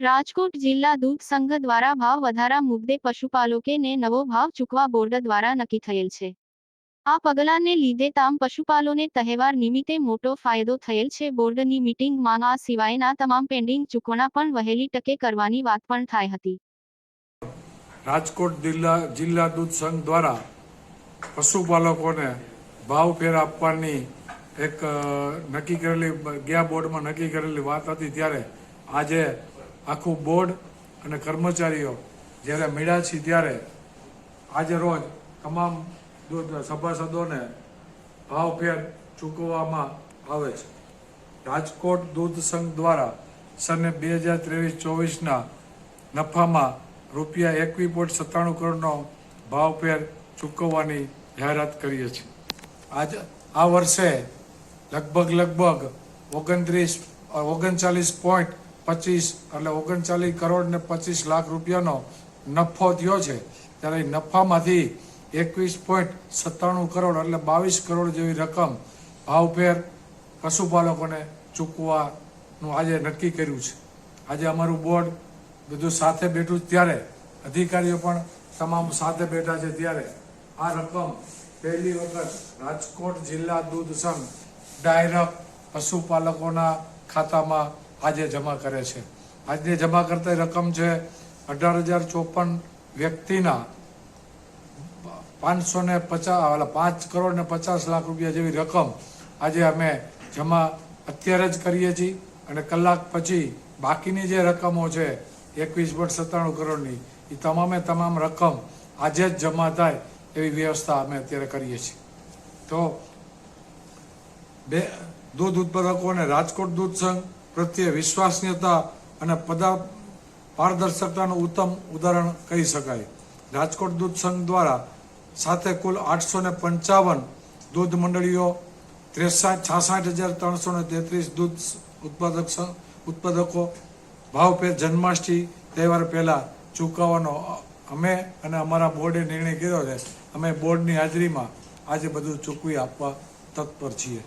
રાજકોટ જિલ્લા દૂધ સંઘ દ્વારા ભાવ વધારા મુદ્દે પશુપાલકોને નવો ભાવ ચૂકવા બોર્ડ દ્વારા નક્કી થયેલ છે. આ પગલાંને લીધે તામ પશુપાલોને તહેવાર નિમિત્તે મોટો ફાયદો થયેલ છે. બોર્ડની મીટિંગમાં આ સિવાયના તમામ પેન્ડિંગ ચૂકવણા પણ વહેલી ટકે કરવાની વાત પણ થઈ હતી. રાજકોટ જિલ્લા જિલ્લા દૂધ સંઘ દ્વારા પશુપાલકોને ભાવ ફેર આપવાની એક નક્કી કરેલી, ગયા બોર્ડમાં નક્કી કરેલી વાત હતી. ત્યારે આજે આખું બોર્ડ અને કર્મચારીઓ જ્યારે મળ્યા છીએ ત્યારે આજે રોજ તમામ સભાસદોને ભાવફેર ચૂકવવામાં આવે છે. રાજકોટ દૂધ સંઘ દ્વારા સને બે હજાર ત્રેવીસ ચોવીસના નફામાં રૂપિયા એકવીસ પોઈન્ટ સત્તાણું કરોડનો ભાવફેર ચૂકવવાની જાહેરાત કરીએ છીએ. આજ આ વર્ષે લગભગ લગભગ ઓગણત્રીસ, ઓગણચાલીસ પોઈન્ટ પચીસ એટલે ઓગણચાલીસ કરોડ ને પચીસ લાખ રૂપિયાનો નફો થયો છે. ત્યારે નફામાંથી એકવીસ પોઈન્ટ સત્તાણું કરોડ એટલે બાવીસ કરોડ જેવી રકમ ભાવફેર પશુપાલકોને ચૂકવાનું આજે નક્કી કર્યું છે. આજે અમારું બોર્ડ બધું સાથે બેઠું ત્યારે. અધિકારીઓ પણ તમામ સાથે બેઠા છે ત્યારે. આ રકમ પહેલી વખત રાજકોટ જિલ્લા દૂધ સંઘ ડાયરેક્ટ પશુપાલકોના ખાતામાં આજે જમા કરે છે. આજે જમા કરતા રકમ છે અઢાર હજાર ચોપન વ્યક્તિના પાંચસો ને પચાસ પાંચ કરોડ ને પચાસ લાખ રૂપિયા જેવી રકમ આજે અમે જમા અત્યારે જ કરીએ છીએ અને કલાક પછી બાકીની જે રકમો છે એકવીસ પોઈન્ટ સત્તાણું કરોડની, એ તમામે તમામ રકમ આજે જ જમા થાય એવી વ્યવસ્થા અમે અત્યારે કરીએ છીએ. તો બે, દૂધ ઉત્પાદકો અને રાજકોટ દૂધ સંઘ પ્રત્યે વિશ્વસનીયતા અને પદા પારદર્શકતાનું ઉત્તમ ઉદાહરણ કહી શકાય. રાજકોટ દૂધ સંઘ દ્વારા સાથે કુલ આઠસો ને પંચાવન દૂધ મંડળીઓ ત્રેસાઠ છાસઠ હજાર ત્રણસો ને તેત્રીસ દૂધ ઉત્પાદક ઉત્પાદકો ભાવપેર જન્માષ્ટમી તહેવાર પહેલાં ચૂકવવાનો અમે અને અમારા બોર્ડે નિર્ણય કર્યો છે. અમે બોર્ડની હાજરીમાં આજે બધું ચૂકવી આપવા તત્પર છીએ.